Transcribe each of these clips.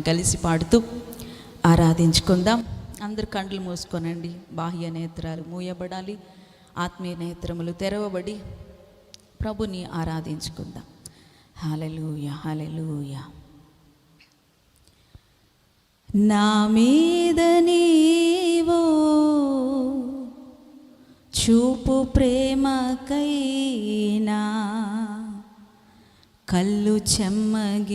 కలిసి పాడుతూ ఆరాధించుకుందాం. అందరు కండ్లు మూసుకోనండి. బాహ్య నేత్రాలు మూయబడాలి. ఆత్మీయ నేత్రములు తెరవబడి ప్రభుని ఆరాధించుకుందాం. హాలెలూయ హాలెలూయ నా మీద నీవో చూపు ప్రేమకైనా కళ్ళు చెమ్మగిల్లెనయా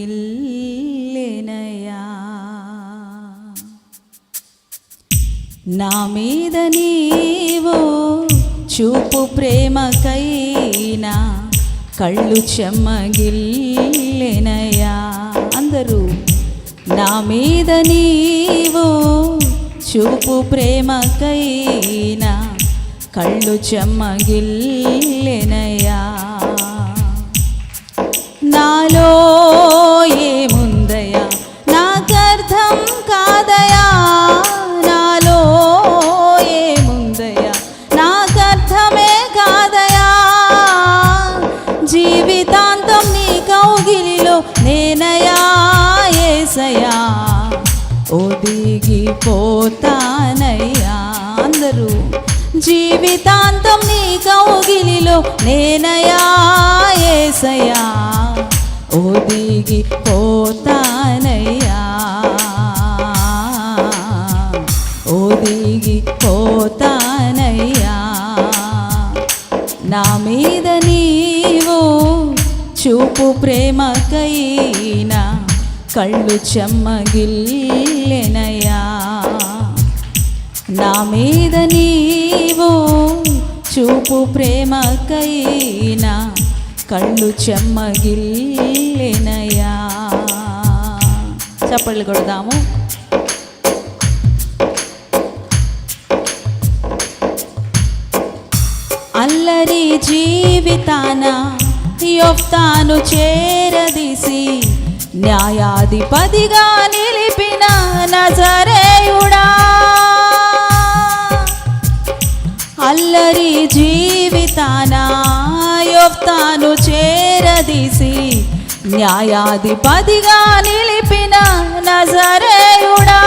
నా మీద నీవో చూపు ప్రేమకైనా కళ్ళు చెమ్మగిల్లెనయా అందరూ నా మీద నీవో చూపు ప్రేమకైనా కళ్ళు చెమ్మగిల్లెనయా ఒదిగిపోతానయ్యా అందరూ. జీవితాంతం నీ కౌగిలిలో నేనయా ఏసయా ఒదిగిపోతానయ్యా. ఒదిగిపోతానయ్యా. నా మీద నీవు చూపు ప్రేమకైనా కళ్ళు చెమ్మగిల్లెనయా నా మీద నీవు చూపు ప్రేమకైనా కళ్ళు చెమ్మగిల్లెనయా చప్పళ్ళు కొడదాము. అల్లరి జీవితాన యొఫ్తాను చేరదీసి న్యాయాధిపతిగా నిలిపిన నజరేయుడా. అల్లరి జీవితాన యోక్తాను చేరదీసి న్యాయాధిపతిగా నిలిపిన నజరేయుడా.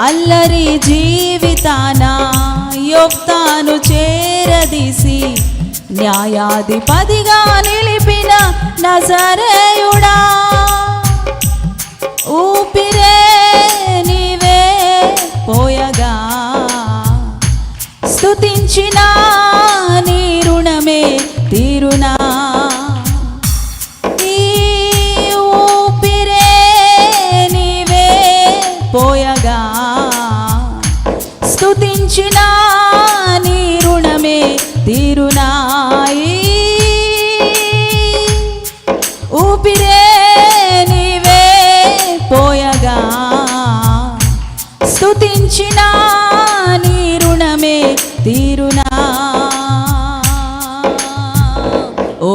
అల్లరి జీవితాన యోక్తాను చేరదీసి న్యాయాధిపతిగా నిలిపిన నజరేయుడా? ఊపిరే నీవే పోయగా. స్తుతించినా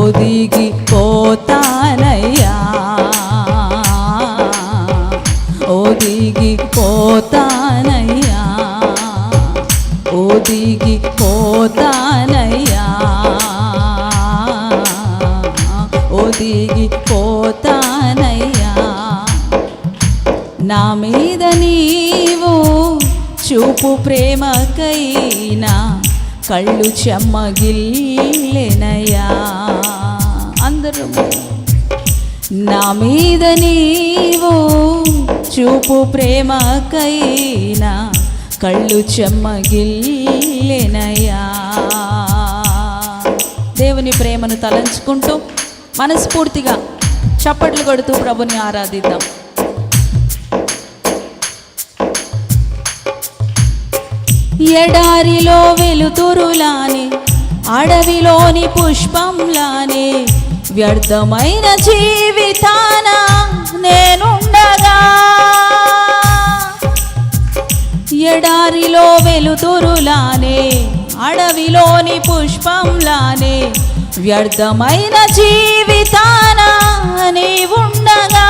ఒదిగిపోతానయ్యా ఒదిగిపోతానయ్యా ఒదిగిపోతానయ్యా ఒదిగిపోతానయ్యా నా మీద నీవు చూపు ప్రేమకైనా కళ్ళు చెమ్మగిల్లెనయా అందరూ నా మీద నీవు చూపు ప్రేమకైనా కళ్ళు చెమ్మగిల్లెనయా దేవుని ప్రేమను తలంచుకుంటూ మనస్ఫూర్తిగా చప్పట్లు కొడుతూ ప్రభుని ఆరాధిద్దాం. ఎడారిలో వెలుతురులానే అడవిలోని పుష్పంలానే వ్యర్థమైన జీవితాన నేనుండగా. ఎడారిలో వెలుతురులానే అడవిలోని పుష్పంలానే వ్యర్థమైన జీవితాన నీవుండగా.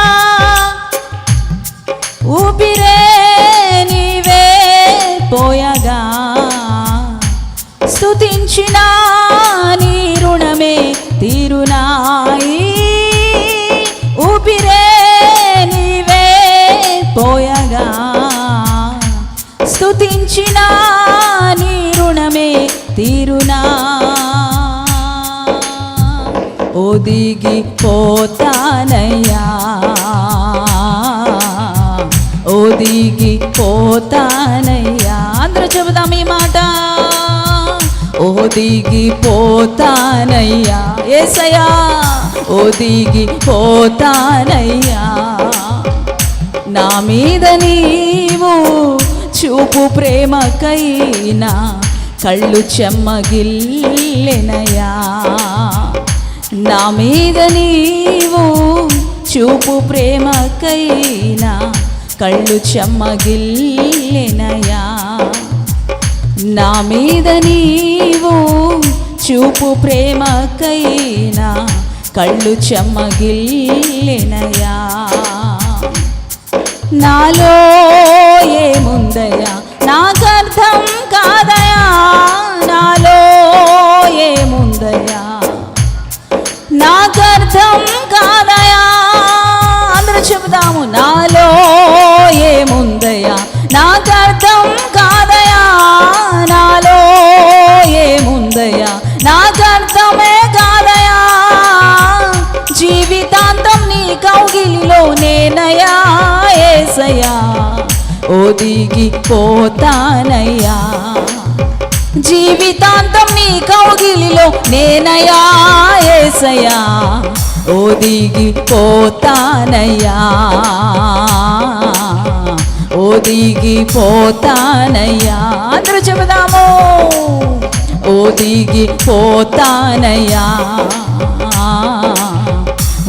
ఊపిరే నీవే పోయగా. స్తుతించిన నీ రుణమే తిరునాయి. ఊపిరే నీవే పోయగా. స్తుతించిన నీ రుణమే తిరునా. ఒదిగి పోతానయ్యా ఒదిగి పోతానయ్యా అందరూ చెబుదాం ఈ మాట. ఒదిగి పోతానయ్యా ఏసయ్యా ఒదిగి పోతానయ్యా నా మీద నీవు చూపు ప్రేమకైనా కళ్ళు చెమ్మగిల్లెనయా నా మీద నీవు చూపు ప్రేమకైనా కళ్ళు చెమ్మగిల్లెనయా నా మీద నీవు చూపు ప్రేమకైనా కళ్ళు చెమ్మగిల్లినయా నాలో ఏముందయా? నాకర్థం కాదయా? నాలో ఏముందయా? నాకర్థం కాదయా? అందరూ చెబుదాము నాలో పోతానయ్యా. జీవితాంతం నీ కౌగిలిలో నేనయా ఏసయా ఒదిగి పోతానయ్యా. ఒదిగి పోతానయ్యా. అందరూ చెబుదాము. ఒదిగి పోతానయ్యా.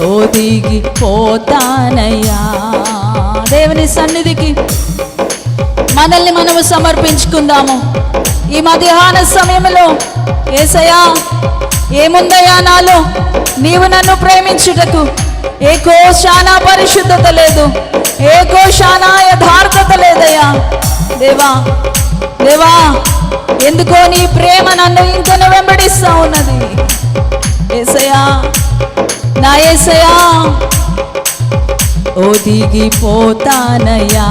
ఒదిగి పోతానయ్యా. దేవుని సన్నిధికి మనల్ని మనము సమర్పించుకుందాము. ఈ మధ్యాహ్న సమయంలో ఏసయా ఏముందయా నాలో నీవు నన్ను ప్రేమించుటకు? ఏ కోశానా పరిశుద్ధత లేదు. ఏ కోశానా యథార్థత లేదయ్యా. దేవా దేవా ఎందుకో నీ ప్రేమ నన్ను ఇంకను వెంబడిస్తా ఉన్నది. ఏసయా నా ఏసయా ఒదిగిపోతానయ్యా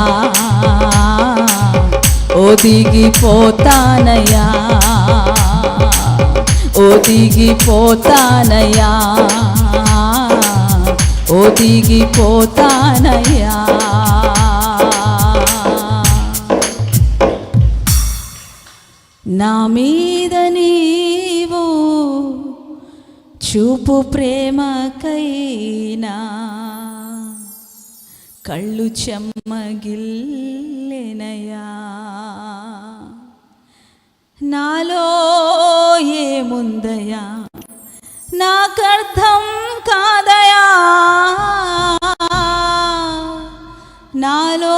ఒదిగిపోతానయ్యా. ఒదిగిపోతానయ్యా. ఒదిగిపోతానయ్యా. నా మీద నీవు చూపు ప్రేమకైనా కళ్ళు చెమ్మగిల్ చెమ్మగిల్లెనయా నాలో ఏముందయా నాకర్థం కాదయా నాలో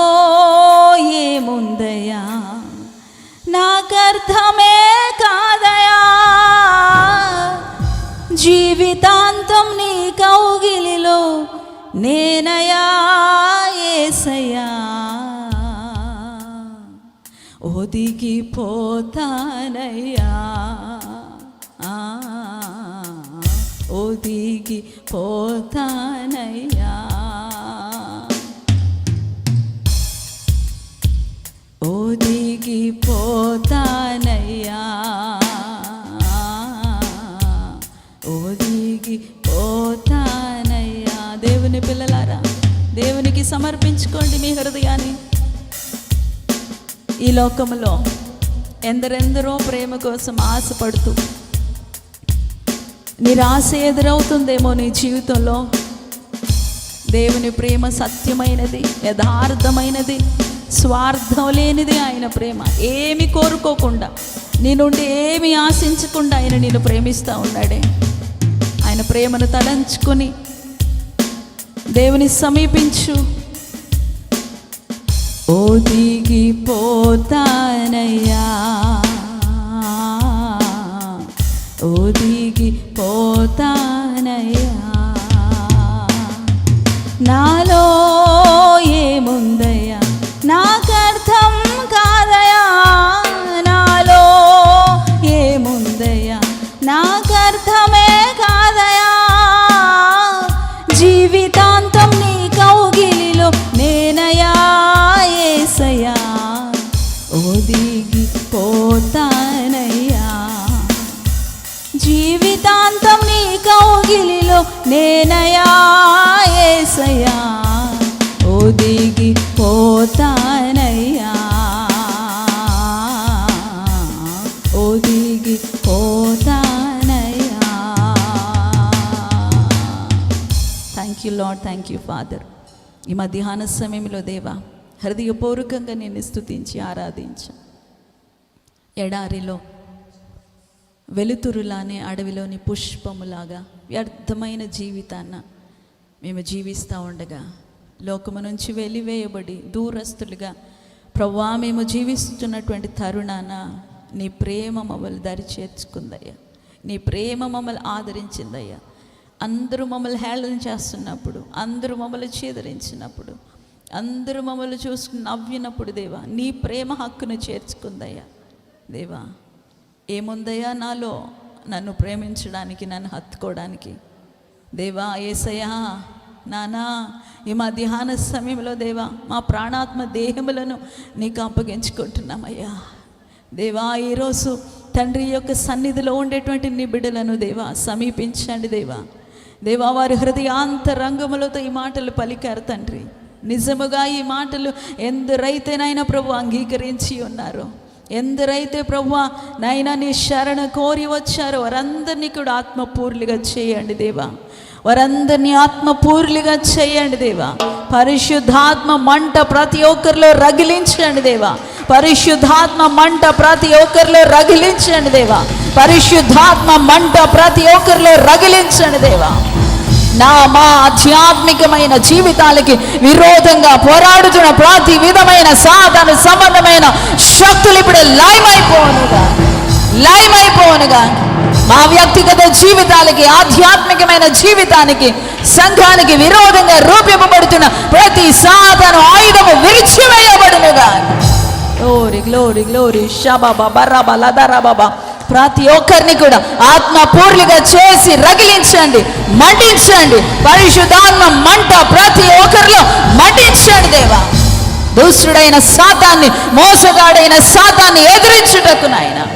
ఏముందయా నాకర్థమే కాదయా జీవితాంతం నీ కౌగిలిలో నేనయా ఒదిగిపోతానయ్యా. ఆ, ఒదిగిపోతానయ్యా. ఒదిగి పోతానయ్యా దేవుని పిల్లలారా దేవునికి సమర్పించుకోండి మీ హృదయాన్ని. ఈ లోకములో ఎందరెందరో ప్రేమ కోసం ఆశపడుతూ నిరాశ ఎదురవుతుందేమో నీ జీవితంలో. దేవుని ప్రేమ సత్యమైనది యథార్థమైనది స్వార్థం లేనిది ఆయన ప్రేమ. ఏమి కోరుకోకుండా నీ నుండి ఏమి ఆశించకుండా ఆయన నిన్ను ప్రేమిస్తూ ఉన్నాడే. ఆయన ప్రేమను తలంచుకొని దేవుని సమీపించు. ఒదిగిపోతానయ్యా ఒదిగిపోతా ఒదిగి పోతానయ్యా. జీవితాంతం నీ కౌగిలిలో నేనయా ఏసయ్యా. ఒదిగి పోతానయ్యా. ఒదిగి పోతానయ్యా. Thank you lord thank you father ఈ మధ్యాహ్న సమయంలో దేవా హృదయపూర్వకంగా నేను స్తుతించి ఆరాధించా. ఎడారిలో వెలుతురులానే అడవిలోని పుష్పములాగా వ్యర్థమైన జీవితాన్న మేము జీవిస్తూ ఉండగా లోకము నుంచి వెలివేయబడి దూరస్తులుగా ప్రవ్వా మేము జీవిస్తున్నటువంటి తరుణాన నీ ప్రేమ మమ్మల్ని దరి చేర్చుకుందయ్యా నీ ప్రేమ మమ్మల్ని ఆదరించిందయ్యా. అందరూ మమ్మల్ని హేళన చేస్తున్నప్పుడు అందరూ మమ్మల్ని చీదరించినప్పుడు అందరూ మమ్మల్ని చూసుకుని నవ్వినప్పుడు దేవా నీ ప్రేమ హక్కును చేర్చుకుందయ్యా. దేవా ఏముందయ్యా నాలో? నన్ను ప్రేమించడానికి నన్ను హత్తుకోవడానికి. దేవా ఏసయ్యా నానా ఈ మధ్యాహ్న సమయంలో దేవా మా ప్రాణాత్మ దేహములను నీకు అప్పగించుకుంటున్నామయ్యా. దేవా ఈరోజు తండ్రి యొక్క సన్నిధిలో ఉండేటువంటి నీ బిడ్డలను దేవా సమీపించండి దేవా. దేవా వారి హృదయాంతరంగములతో ఈ మాటలు పలికారు తండ్రి. నిజముగా ఈ మాటలు ఎందరైతేనైనా ప్రభు అంగీకరించి ఉన్నారు? ఎందరైతే ప్రభు నైనా నీ శరణ కోరి వచ్చారో వారందరినీ కూడా ఆత్మపూర్లిగా చేయండి దేవా. వారందరినీ ఆత్మపూర్లిగా చేయండి దేవా. పరిశుద్ధాత్మ మంట ప్రతి ఒక్కరిలో రగిలించండి దేవా. పరిశుద్ధాత్మ మంట ప్రతి ఒక్కరిలో రగిలించండి దేవా. పరిశుద్ధాత్మ మంట ప్రతి ఒక్కరిలో రగిలించండి దేవా. నా మా ఆధ్యాత్మికమైన జీవితాలకి విరోధంగా పోరాడుతున్న ప్రతి విధమైన సాధన సంబంధమైన శక్తులు ఇప్పుడు లయమైపోనుగా లయమైపోనుగా మా వ్యక్తిగత జీవితాలకి ఆధ్యాత్మికమైన జీవితానికి సంఘానికి విరోధంగా రూపింపబడుతున్న ప్రతి సాధన ఆయుధము విరిచివేయబడునుగా. గ్లోరీ గ్లోరీ గ్లోరీ షబాబా బర్రాబా లదరా బాబా ప్రతి ఒక్కరిని కూడా ఆత్మ ఆత్మపూర్లుగా చేసి రగిలించండి మండించండి. పరిశుద్ధాత్మ మంట ప్రతి ఒక్కరిలో మండించండి దేవా. దుష్టుడైన సాతాన్ని మోసగాడైన సాతాన్ని ఎదిరించుటకు నాయన.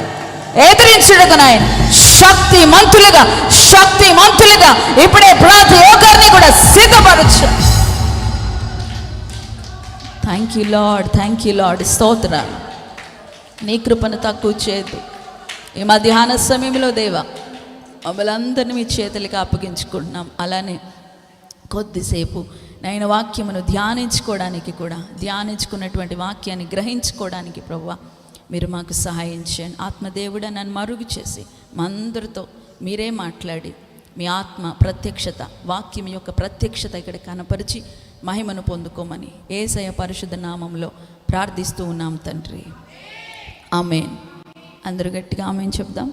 ఎదిరించుటకు నాయన. శక్తి మంతులుగా శక్తి మంతులుగా ఇప్పుడే ప్రతి ఒక్కరిని కూడా సిద్ధపరచు. Thank you lord thank you lord స్తోత్ర నీ కృపను తక్కువ చేయదు ఈ మధ్యాహ్న సమయంలో దేవా మమ్మల్ని అందరినీ మీ చేతులకి అప్పగించుకుంటున్నాం. అలానే కొద్దిసేపు నేను వాక్యమును ధ్యానించుకోవడానికి కూడా ధ్యానించుకున్నటువంటి వాక్యాన్ని గ్రహించుకోవడానికి ప్రభు మీరు మాకు సహాయం చేయండి. ఆత్మదేవుడ నన్ను మరుగు చేసి మా అందరితో మీరే మాట్లాడి మీ ఆత్మ ప్రత్యక్షత వాక్యం యొక్క ప్రత్యక్షత ఇక్కడ కనపరిచి మహిమను పొందుకోమని ఏసయ పరిశుద్ధ నామంలో ప్రార్థిస్తూ ఉన్నాం తండ్రి. ఆమెన్. అందరూ గట్టిగా ఆమె చెప్దాం.